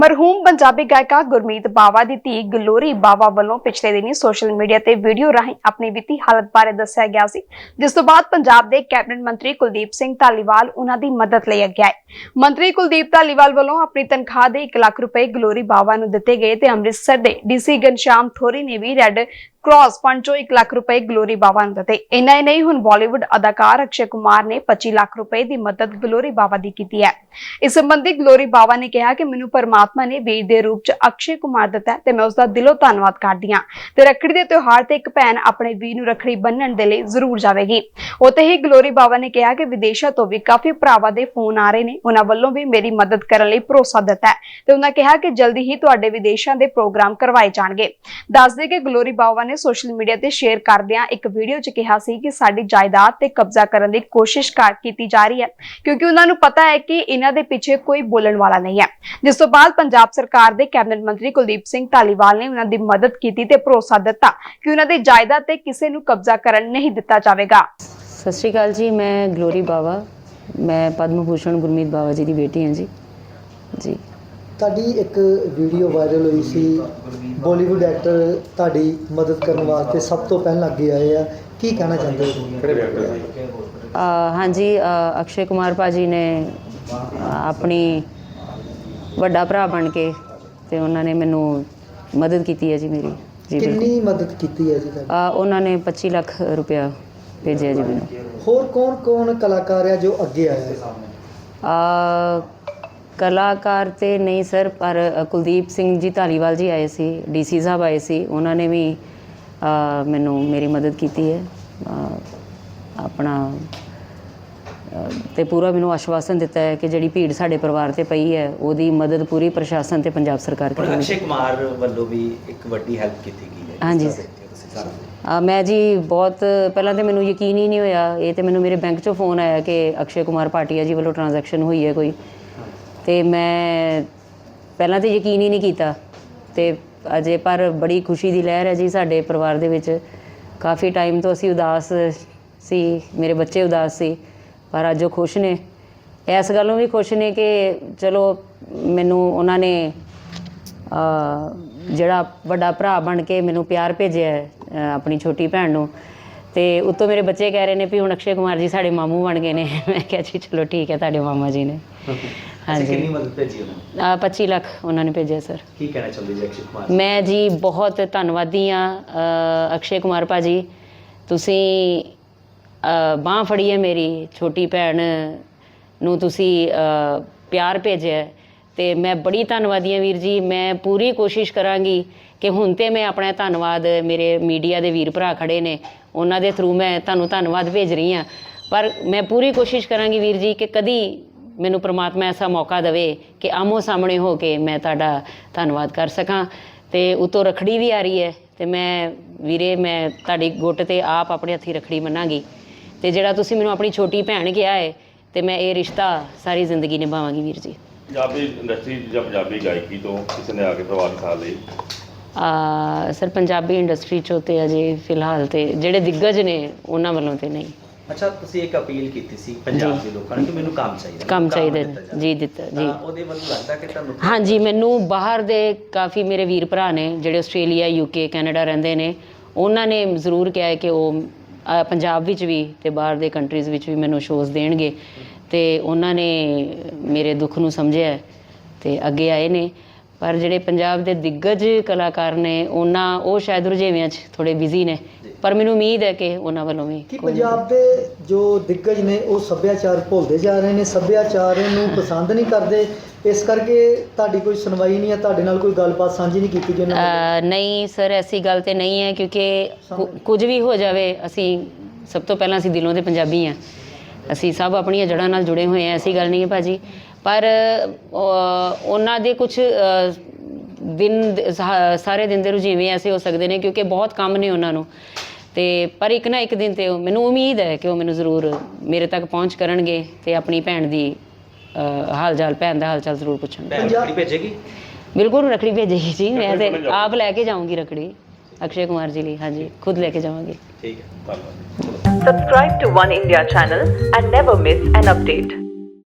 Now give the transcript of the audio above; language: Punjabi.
ਮਰਹੂਮ ਪੰਜਾਬੀ ਗਾਇਕਾ ਗੁਰਮੀਤ ਬਾਵਾ ਦੀ ਧੀ ਗਲੋਰੀ ਬਾਵਾ ਵੱਲੋਂ ਪਿਛਲੇ ਦਿਨੀ ਸੋਸ਼ਲ ਮੀਡੀਆ ਤੇ ਵੀਡੀਓ ਰਾਹੀਂ ਆਪਣੀ ਵਿੱਤੀ ਹਾਲਤ ਬਾਰੇ ਦੱਸਿਆ ਗਿਆ ਸੀ, ਜਿਸ ਤੋਂ ਬਾਅਦ ਪੰਜਾਬ ਦੇ ਕੈਬਨਿਟ ਮੰਤਰੀ ਕੁਲਦੀਪ ਸਿੰਘ ਧਾਲੀਵਾਲ ਉਹਨਾਂ ਦੀ ਮਦਦ ਲਈ ਅੱਗੇ ਆਏ। ਮੰਤਰੀ ਕੁਲਦੀਪ ਧਾਲੀਵਾਲ ਵੱਲੋਂ ਆਪਣੀ ਤਨਖਾਹ ਦੇ 1 ਲੱਖ ਰੁਪਏ ਗਲੋਰੀ ਬਾਵਾ ਨੂੰ ਦਿੱਤੇ ਗਏ ਤੇ ਅੰਮ੍ਰਿਤਸਰ ਦੇ ਡੀਸੀ ਗਨਸ਼ਾਮ ਥੋਰੀ ਨੇ ਵੀ ਰੈੱਡ ਕ੍ਰਾਸ ਫੰਡ ਚੋਂ 1 ਲੱਖ ਰੁਪਏ ਗਲੋਰੀ ਬਾਵਾ ਨੂੰ ਦਿੱਤੇ ਇੰਨਾ ਹੀ ਨਹੀਂ ਹੁਣ ਬਾਲੀਵੁੱਡ ਅਦਾਕਾਰ ਅਕਸ਼ੇ ਕੁਮਾਰ ਨੇ 25 ਲੱਖ ਰੁਪਏ ਦੀ ਮਦਦ ਗਲੋਰੀ ਬਾਵਾ ਦੀ ਕੀਤੀ ਹੈ ਇਸ ਸੰਬੰਧੀ ਗਲੋਰੀ ਬਾਵਾ ਨੇ ਕਿਹਾ ਕਿ ਮੈਨੂੰ ਪਰਮਾਤਮਾ ਨੇ ਵੀਰ ਦੇ ਰੂਪ ਚ ਅਕਸ਼ੇ ਕੁਮਾਰ ਦਿੱਤਾ ਤੇ ਮੈਂ ਉਸ ਦਾ ਦਿਲੋਂ ਧੰਨਵਾਦ ਕਰਦੀ ਹਾਂ ਤੇ ਰੱਖੜੀ ਦੇ ਤਿਉਹਾਰ ਤੇ ਇੱਕ ਭੈਣ ਆਪਣੇ ਵੀਰ ਨੂੰ ਰੱਖੜੀ ਬੰਨਣ ਦੇ ਲਈ ਜ਼ਰੂਰ ਜਾਵੇਗੀ ਉਤੇ ਹੀ ਗਲੋਰੀ ਬਾਵਾ ਨੇ ਕਿਹਾ ਕਿ ਵਿਦੇਸ਼ਾਂ ਤੋਂ ਵੀ ਕਾਫੀ ਭਰਾਵਾਂ ਦੇ ਫੋਨ ਆ ਰਹੇ ਨੇ ਉਹਨਾਂ ਵੱਲੋਂ ਵੀ ਮੇਰੀ ਮਦਦ ਕਰਨ ਲਈ ਭਰੋਸਾ ਦਿੱਤਾ ਤੇ ਉਹਨਾਂ ਕਿਹਾ ਕਿ ਜਲਦੀ ਹੀ ਤੁਹਾਡੇ ਵਿਦੇਸ਼ਾਂ ਦੇ ਪ੍ਰੋਗਰਾਮ ਕਰਵਾਏ ਜਾਣਗੇ ਦੱਸਦੇ ਕਿ ਗਲੋਰੀ ਬਾਵਾ ਨੇ ਸੋਸ਼ਲ ਮੀਡੀਆ ਤੇ ਸ਼ੇਅਰ ਕਰਦਿਆਂ ਇੱਕ ਵੀਡੀਓ 'ਚ ਕਿਹਾ ਸੀ ਕਿ ਸਾਡੀ ਜਾਇਦਾਦ ਤੇ ਕਬਜ਼ਾ ਕਰਨ ਦੀ ਕੋਸ਼ਿਸ਼ ਕਰ ਕੀਤੀ ਜਾ ਰਹੀ ਹੈ, ਕਿਉਂਕਿ ਉਹਨਾਂ ਨੂੰ ਪਤਾ ਹੈ ਕਿ ਇਹਨਾਂ ਦੇ ਪਿੱਛੇ ਕੋਈ ਬੋਲਣ ਵਾਲਾ ਨਹੀਂ ਹੈ। ਜਿਸ ਤੋਂ ਬਾਅਦ ਪੰਜਾਬ ਸਰਕਾਰ ਦੇ ਕੈਬਨਿਟ ਮੰਤਰੀ ਕੁਲਦੀਪ ਸਿੰਘ ਧਾਲੀਵਾਲ ਨੇ ਉਹਨਾਂ ਦੀ ਮਦਦ ਕੀਤੀ ਤੇ ਭਰੋਸਾ ਦਿੱਤਾ ਕਿ ਉਹਨਾਂ ਦੀ ਜਾਇਦਾਦ ਤੇ ਕਿਸੇ ਨੂੰ ਕਬਜ਼ਾ ਕਰਨ ਨਹੀਂ ਦਿੱਤਾ ਜਾਵੇਗਾ। ਸਤਿ ਸ਼੍ਰੀ ਅਕਾਲ ਜੀ, ਮੈਂ ਗਲੋਰੀ ਬਾਵਾ। ਮੈਂ ਪਦਮ ਭੂਸ਼ਣ ਗੁਰਮੀਤ ਬਾਵਾ ਜੀ ਦੀ ਬੇਟੀ ਹਾਂ ਜੀ। ਜੀ। ਤੁਹਾਡੀ ਇੱਕ ਵੀਡੀਓ ਵਾਇਰਲ ਹੋਈ ਸੀ। ਬਾਲੀਵੁੱਡ ਐਕਟਰ ਤੁਹਾਡੀ ਮਦਦ ਕਰਨ ਵਾਸਤੇ ਸਭ ਤੋਂ ਪਹਿਲਾਂ ਅੱਗੇ ਆਏ ਆ। ਕੀ ਕਹਿਣਾ ਚਾਹੁੰਦੇ ਹੋ? ਹਾਂਜੀ ਅਕਸ਼ੇ ਕੁਮਾਰ ਭਾਜੀ ਨੇ ਆਪਣੀ ਵੱਡਾ ਭਰਾ ਬਣ ਕੇ ਤੇ ਉਹਨਾਂ ਨੇ ਮੈਨੂੰ ਮਦਦ ਕੀਤੀ ਹੈ ਜੀ ਮੇਰੀ। ਜੀ ਕਿੰਨੀ ਮਦਦ ਕੀਤੀ ਹੈ ਜੀ ਉਹਨਾਂ ਨੇ 25 ਲੱਖ ਰੁਪਇਆ ਭੇਜਿਆ ਜੀ ਮੈਨੂੰ। ਹੋਰ ਕੌਣ ਕੌਣ ਕਲਾਕਾਰ ਆ ਜੋ ਅੱਗੇ ਆਇਆ ਹੈ ਅ, ਕਲਾਕਾਰ ਤੇ ਨਹੀਂ ਸਰ ਪਰ ਕੁਲਦੀਪ ਸਿੰਘ ਜੀ ਧਾਲੀਵਾਲ ਜੀ ਆਏ ਸੀ ਡੀਸੀ ਸਾਹਿਬ ਆਏ ਸੀ ਉਹਨਾਂ ਨੇ ਵੀ ਮੈਨੂੰ ਮੇਰੀ ਮਦਦ ਕੀਤੀ ਹੈ। ਆਪਣਾ ਤੇ ਪੂਰਾ ਮੈਨੂੰ ਆਸ਼ਵਾਸਨ ਦਿੱਤਾ ਹੈ ਕਿ ਜਿਹੜੀ ਭੀੜ ਸਾਡੇ ਪਰਿਵਾਰ ਤੇ ਪਈ ਹੈ ਉਹਦੀ ਮਦਦ ਪੂਰੀ ਪ੍ਰਸ਼ਾਸਨ ਤੇ ਪੰਜਾਬ ਸਰਕਾਰ ਕਰੇਗੀ। ਅਕਸ਼ੇ ਕੁਮਾਰ ਵੱਲੋਂ ਵੀ ਇੱਕ ਵੱਡੀ ਹੈਲਪ ਕੀਤੀ ਗਈ ਹੈ ਹਾਂਜੀ। ਮੈਂ ਜੀ ਬਹੁਤ ਪਹਿਲਾਂ ਤੇ ਮੈਨੂੰ ਯਕੀਨ ਹੀ ਨਹੀਂ ਹੋਇਆ ਇਹ ਤੇ ਮੈਨੂੰ ਮੇਰੇ ਬੈਂਕ ਚੋਂ ਫੋਨ ਆਇਆ ਕਿ ਅਕਸ਼ੇ ਕੁਮਾਰ ਭਾਟੀਆ ਜੀ ਵੱਲੋਂ ਟ੍ਰਾਂਜੈਕਸ਼ਨ ਹੋਈ ਹੈ ਕੋਈ। ਤੇ ਮੈਂ ਪਹਿਲਾਂ ਤੇ ਯਕੀਨ ਹੀ ਨਹੀਂ ਕੀਤਾ ਤੇ ਅਜੇ ਪਰ ਬੜੀ ਖੁਸ਼ੀ ਦੀ ਲਹਿਰ ਹੈ ਜੀ ਸਾਡੇ ਪਰਿਵਾਰ ਦੇ ਵਿੱਚ। ਕਾਫੀ ਟਾਈਮ ਤੋਂ ਅਸੀਂ ਉਦਾਸ ਸੀ, ਮੇਰੇ ਬੱਚੇ ਉਦਾਸ ਸੀ, ਪਰ ਅੱਜ ਉਹ ਖੁਸ਼ ਨੇ। ਇਸ ਗੱਲੋਂ ਵੀ ਖੁਸ਼ ਨੇ ਕਿ ਚਲੋ ਮੈਨੂੰ ਉਹਨਾਂ ਨੇ ਜਿਹੜਾ ਵੱਡਾ ਭਰਾ ਬਣ ਕੇ ਮੈਨੂੰ ਪਿਆਰ ਭੇਜਿਆ ਆਪਣੀ ਛੋਟੀ ਭੈਣ ਨੂੰ। ਤੇ ਉੱਤੋਂ ਮੇਰੇ ਬੱਚੇ ਕਹਿ ਰਹੇ ਨੇ ਵੀ ਹੁਣ ਅਕਸ਼ੇ ਕੁਮਾਰ ਜੀ ਸਾਡੇ ਮਾਮੂ ਬਣ ਗਏ ਨੇ। ਮੈਂ ਕਿਹਾ ਜੀ ਚਲੋ ਠੀਕ ਹੈ, ਤੁਹਾਡੇ ਮਾਮਾ ਜੀ ਨੇ। ਅਸੀਂ ਕਿੰਨੀ ਹਾਂਜੀ ਮਦਦ ਭੇਜੀ ਉਹਨਾਂ ਨੇ? ਅ, 25 ਲੱਖ ਉਹਨਾਂ ਨੇ ਭੇਜਿਆ ਸਰ। ਕੀ ਕਹਿਣਾ ਚਾਹੁੰਦੇ ਜੀ ਅਕਸ਼ੇ ਕੁਮਾਰ ਮੈਂ ਜੀ ਬਹੁਤ ਧੰਨਵਾਦੀ ਆ ਅਕਸ਼ੇ ਕੁਮਾਰ ਭਾਜੀ। ਤੁਸੀਂ ਬਾਹ ਫੜੀ ਹੈ ਮੇਰੀ ਛੋਟੀ ਭੈਣ ਨੂੰ ਤੁਸੀਂ ਪਿਆਰ ਭੇਜਿਆ ਹੈ। ਤੇ ਮੈਂ ਬੜੀ ਧੰਨਵਾਦੀ ਹਾਂ ਵੀਰ ਜੀ। ਮੈਂ ਪੂਰੀ ਕੋਸ਼ਿਸ਼ ਕਰਾਂਗੀ ਕਿ ਹੁਣ ਤੇ ਮੈਂ ਆਪਣਾ ਧੰਨਵਾਦ ਮੇਰੇ ਮੀਡੀਆ ਦੇ ਵੀਰ ਭਰਾ ਖੜੇ ਨੇ ਉਹਨਾਂ ਦੇ ਥਰੂ ਮੈਂ ਤੁਹਾਨੂੰ ਧੰਨਵਾਦ ਭੇਜ ਰਹੀ ਹਾਂ। ਪਰ ਮੈਂ ਪੂਰੀ ਕੋਸ਼ਿਸ਼ ਕਰਾਂਗੀ ਵੀਰ ਜੀ ਕਿ ਕਦੀ ਮੈਨੂੰ ਪ੍ਰਮਾਤਮਾ ਐਸਾ ਮੌਕਾ ਦੇਵੇ ਕਿ ਆਮੋ ਸਾਹਮਣੇ ਹੋ ਕੇ ਮੈਂ ਤੁਹਾਡਾ ਧੰਨਵਾਦ ਕਰ ਸਕਾਂ ਤੇ ਉਤੋਂ ਰਖੜੀ ਵੀ ਆ ਰਹੀ ਹੈ ਤੇ ਮੈਂ ਵੀਰੇ ਮੈਂ ਤੁਹਾਡੀ ਗੁੱਟ ਤੇ ਆਪ ਆਪਣੇ ਹੱਥੀ ਰਖੜੀ ਮੰਨਾਂਗੀ ਤੇ ਜਿਹੜਾ ਤੁਸੀਂ ਮੈਨੂੰ ਆਪਣੀ ਛੋਟੀ ਭੈਣ ਕਿਹਾ ਹੈ ਤੇ ਮੈਂ ਇਹ ਰਿਸ਼ਤਾ ਸਾਰੀ ਜ਼ਿੰਦਗੀ ਨਿਭਾਵਾਂਗੀ ਵੀਰ ਜੀ। ਪੰਜਾਬੀ ਇੰਡਸਟਰੀ ਜਾਂ ਪੰਜਾਬੀ ਗਾਇਕੀ ਤੋਂ ਕਿਸੇ ਨੇ ਆ ਕੇ ਪ੍ਰਭਾਵਿਤ ਸਾਥ ਲਈ? ਆ ਸਰ ਪੰਜਾਬੀ ਇੰਡਸਟਰੀ ਚੋਂ ਤੇ ਅਜੇ ਫਿਲਹਾਲ ਤੇ ਜਿਹੜੇ ਦਿੱਗਜ ਨੇ ਉਹਨਾਂ ਵੱਲੋਂ ਤੇ ਨਹੀਂ। ਅੱਛਾ ਤੁਸੀਂ ਇੱਕ ਅਪੀਲ ਕੀਤੀ ਸੀ ਪੰਜਾਬ ਦੇ ਲੋਕਾਂ ਨੂੰ ਕਿ ਮੈਨੂੰ ਕੰਮ ਚਾਹੀਦਾ ਕੰਮ ਚਾਹੀਦੇ। ਜੀ ਦਿੱਤਾ ਜੀ। ਉਹਦੇ ਵੱਲੋਂ ਲੱਗਦਾ ਕਿ ਤੁਹਾਨੂੰ ਹਾਂਜੀ ਮੈਨੂੰ ਬਾਹਰ ਦੇ ਕਾਫੀ ਮੇਰੇ ਵੀਰ ਭਰਾ ਨੇ ਜਿਹੜੇ ਆਸਟ੍ਰੇਲੀਆ ਯੂਕੇ ਕੈਨੇਡਾ ਰਹਿੰਦੇ ਨੇ ਉਹਨਾਂ ਨੇ ਜ਼ਰੂਰ ਕਿਹਾ ਕਿ ਉਹ ਪੰਜਾਬ ਵਿੱਚ ਵੀ ਤੇ ਬਾਹਰ ਦੇ ਕੰਟਰੀਜ਼ ਵਿੱਚ ਵੀ ਮੈਨੂੰ ਸ਼ੋਜ਼ ਦੇਣਗੇ। ਤੇ ਉਹਨਾਂ ਨੇ ਮੇਰੇ ਦੁੱਖ ਨੂੰ ਸਮਝਿਆ ਤੇ ਅੱਗੇ ਆਏ ਨੇ। ਪਰ ਜਿਹੜੇ ਪੰਜਾਬ ਦੇ ਦਿੱਗਜ ਕਲਾਕਾਰ ਨੇ ਉਹਨਾਂ ਉਹ ਸ਼ਾਇਦ ਰੁਝੇਵਿਆਂ 'ਚ ਥੋੜੇ ਬਿਜ਼ੀ ਨੇ। ਪਰ ਮੈਨੂੰ ਉਮੀਦ ਹੈ ਕਿ ਉਹਨਾਂ ਵੱਲੋਂ ਵੀ ਕਿ ਪੰਜਾਬ ਦੇ ਜੋ ਦਿੱਗਜ ਨੇ ਉਹ ਸੱਭਿਆਚਾਰ ਭੁੱਲਦੇ ਜਾ ਰਹੇ ਨੇ ਸੱਭਿਆਚਾਰ ਨੂੰ ਪਸੰਦ ਨਹੀਂ ਕਰਦੇ। ਇਸ ਕਰਕੇ ਤੁਹਾਡੀ ਕੋਈ ਸੁਣਵਾਈ ਨਹੀਂ ਹੈ ਤੁਹਾਡੇ ਨਾਲ ਕੋਈ ਗੱਲਬਾਤ ਸਾਂਝੀ ਨਹੀਂ ਕੀਤੀ ਉਹਨਾਂ? ਅ, ਨਹੀਂ ਸਰ ਐਸੀ ਗੱਲ ਤੇ ਨਹੀਂ ਹੈ ਕਿਉਂਕਿ ਕੁਝ ਵੀ ਹੋ ਜਾਵੇ ਅਸੀਂ ਸਭ ਤੋਂ ਪਹਿਲਾਂ ਅਸੀਂ ਦਿਲੋਂ ਦੇ ਪੰਜਾਬੀ ਹਾਂ। ਅਸੀਂ ਸਭ ਆਪਣੀਆਂ ਜੜ੍ਹਾਂ ਨਾਲ ਜੁੜੇ ਹੋਏ ਹਾਂ ਐਸੀ ਗੱਲ ਨਹੀਂ ਹੈ ਭਾਜੀ। ਪਰ ਉਹਨਾਂ ਦੇ ਕੁਝ ਦਿਨ ਸਾਰੇ ਦਿਨ ਦੇ ਰੁਝੇਵੇਂ ਐਸੇ ਹੋ ਸਕਦੇ ਨੇ ਕਿਉਂਕਿ ਬਹੁਤ ਕੰਮ ਨੇ ਉਹਨਾਂ ਨੂੰ। ਤੇ ਪਰ ਇੱਕ ਨਾ ਇੱਕ ਦਿਨ ਤੇ ਮੈਨੂੰ ਉਮੀਦ ਹੈ ਕਿ ਉਹ ਮੈਨੂੰ ਜ਼ਰੂਰ ਮੇਰੇ ਤੱਕ ਪਹੁੰਚ ਕਰਨਗੇ ਤੇ ਆਪਣੀ ਭੈਣ ਦੀ ਹਾਲ ਚਾਲ ਭੈਣ ਦਾ ਹਾਲ ਚਾਲ ਜ਼ਰੂਰ ਪੁੱਛਣਗੇ। ਭੈਣ ਰੱਖੜੀ ਭੇਜੇਗੀ? ਬਿਲਕੁਲ ਰਖੜੀ ਭੇਜੇਗੀ ਜੀ ਮੈਂ ਤੇ ਆਪ ਲੈ ਕੇ ਜਾਊਂਗੀ ਰਖੜੀ ਅਕਸ਼ੇ ਕੁਮਾਰ ਜੀ ਲਈ ਹਾਂਜੀ ਖੁਦ ਲੈ ਕੇ ਜਾਵਾਂਗੀ। ਠੀਕ ਹੈ ਧੰਨਵਾਦ। Subscribe to One India channel and never miss an update.